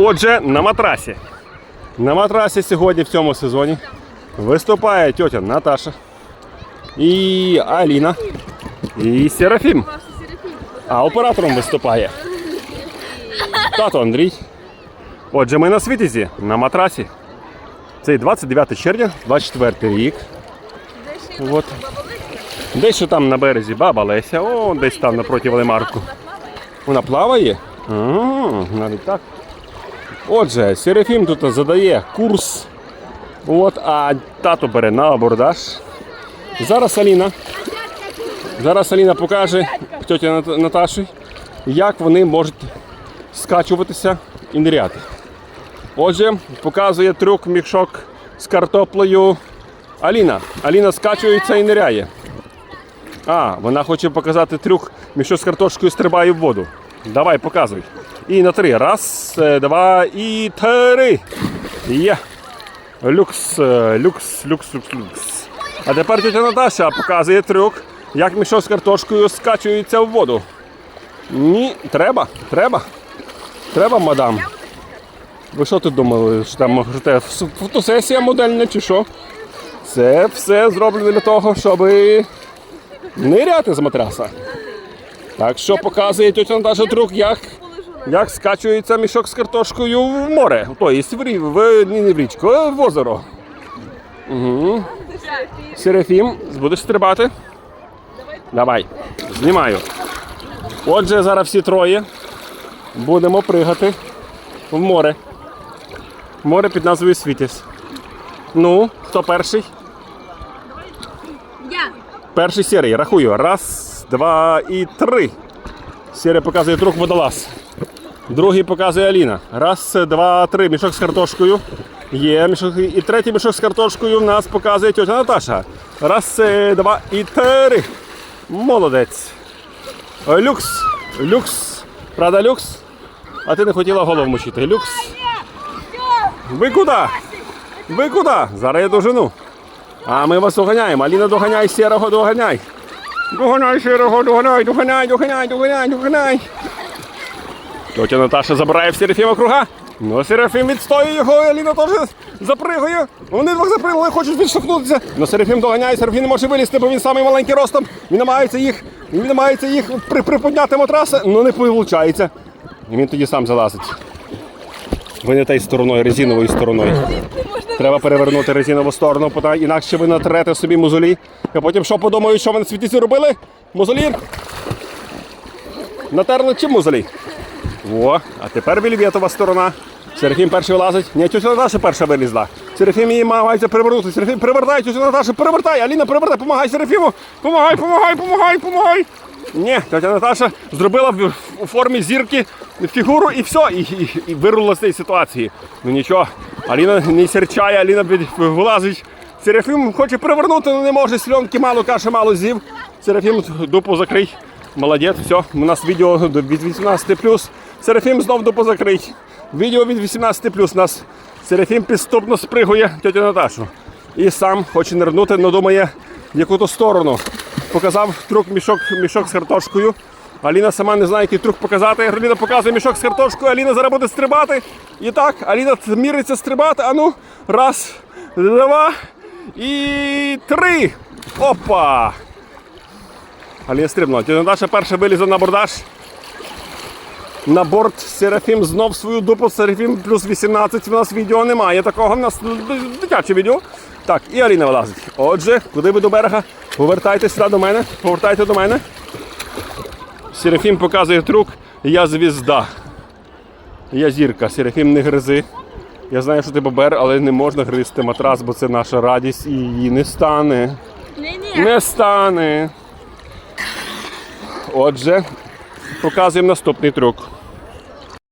Отже, на матрасі. На матрасі сьогодні в цьому сезоні виступає тьотя Наташа і Аліна і Серафім. А оператором виступає тато Андрій. Отже, ми на світязі на матрасі. Це 29 червня, 24 рік. От. Десь що там на березі баба Леся, о, десь там напроти Велимарку. Вона плаває? А, навіть так. Отже, Серафім тут задає курс. От, а тато бере на абордаж. Зараз Аліна. Зараз Аліна покаже тьоті Наташі, як вони можуть скачуватися і ниряти. Отже, показує трюк мішок з картоплею Аліна. Аліна скачується і ниряє. А, вона хоче показати трюк, мішок з картошкою стрибає в воду. Давай, показуй. І на три. Раз, е, два і три. Є. Люкс, е, люкс, люкс, люкс, люкс. А тепер тетя Наташа показує трюк, як мішок з картошкою скачується в воду. Ні, треба, треба. Треба, мадам. Ви що тут думали? Що там фс- фотосесія модельна чи що? Це все зроблено для того, щоб ниряти з матраса. Так що показує тетя Наташа трюк, як, як скачується мішок з картошкою в море. Тобто в, в, ні, не в річку, а в озеро. Угу. Серафім, будеш стрибати? Давай, знімаю. Отже, зараз всі троє будемо пригати в море. Море під назвою Світязь. Ну, хто перший? Я. Перший серій. Рахую. Раз, два і три. Серія показує друг водолаз. Другий показує Аліна. Раз, два, три. Мішок з картошкою. Є мішок. І третій мішок з картошкою в нас показує тетя Наташа. Раз, е, два і три. Молодець. Е, Люкс. Люкс. Правда, люкс? А ти не хотіла голову мочити. Люкс. Ви куди? Ви куди? Зараз я дожену. А ми вас доганяємо. Аліна, доганяй, сірого, доганяй. Доганяй, сірого, доганяй, доганяй, доганяй, доганяй, доганяй. Тетя Наташа забирає в Серафіма круга. Ну, Серафім відстоює його, Аліна теж запригує. Вони двох запригли, хочуть відштовхнутися. Ну, Серафім доганяє, Серафім не може вилізти, бо він самий маленький ростом. Він намагається їх, він намагається їх при, приподняти матраса, ну не виходить. І він тоді сам залазить. Ви не тією стороною, резиновою стороною. Треба перевернути резинову сторону, інакше ви натрете собі мозолі. А потім що подумають, що ви на світі робили? Мозолі? Натерли чи мозолі? О, а тепер вільветова сторона. Серафім перший вилазить. Ні, тетя Наташа перша вилізла. Серафім її намагається перевернути. Серафім перевертай, тетя Наташа, перевертай. Аліна, перевертай, помагай Серафіму. Помагай, помагай, помагай, помагай. Ні, тетя Наташа зробила у формі зірки фігуру і все, і, і, і вирвала з цієї ситуації. Ну нічого, Аліна не серчає, Аліна вилазить. Серафім хоче перевернути, але не може. Сльонки мало, каші мало з'їв. Серафім дупу закрий. Молодець, все. У нас відео до- від 18 Серафім знов дупу закрий. Відео від 18 У нас Серафім підступно спригує тетю Наташу. І сам хоче нирнути, але думає, в яку то сторону. Показав трюк мішок, мішок з картошкою. Аліна сама не знає, який трюк показати. Аліна показує мішок з картошкою, Аліна зараз буде стрибати. І так, Аліна міриться стрибати. А ну, раз, два і три. Опа! Аліна стрибнула. Тетя Наташа перша вилізла на бордаж. На борт Серафім знов свою дупу. Серафім плюс 18. У нас відео немає такого. У нас дитяче відео. Так, і Аліна вилазить. Отже, куди ви до берега? Повертайте сюди до мене. Повертайте до мене. Серафім показує трюк. Я звізда. Я зірка. Серафім не гризи. Я знаю, що ти бобер, але не можна гризти матрас, бо це наша радість і її не стане. Ні-ні. Не стане. Отже, показуємо наступний трюк.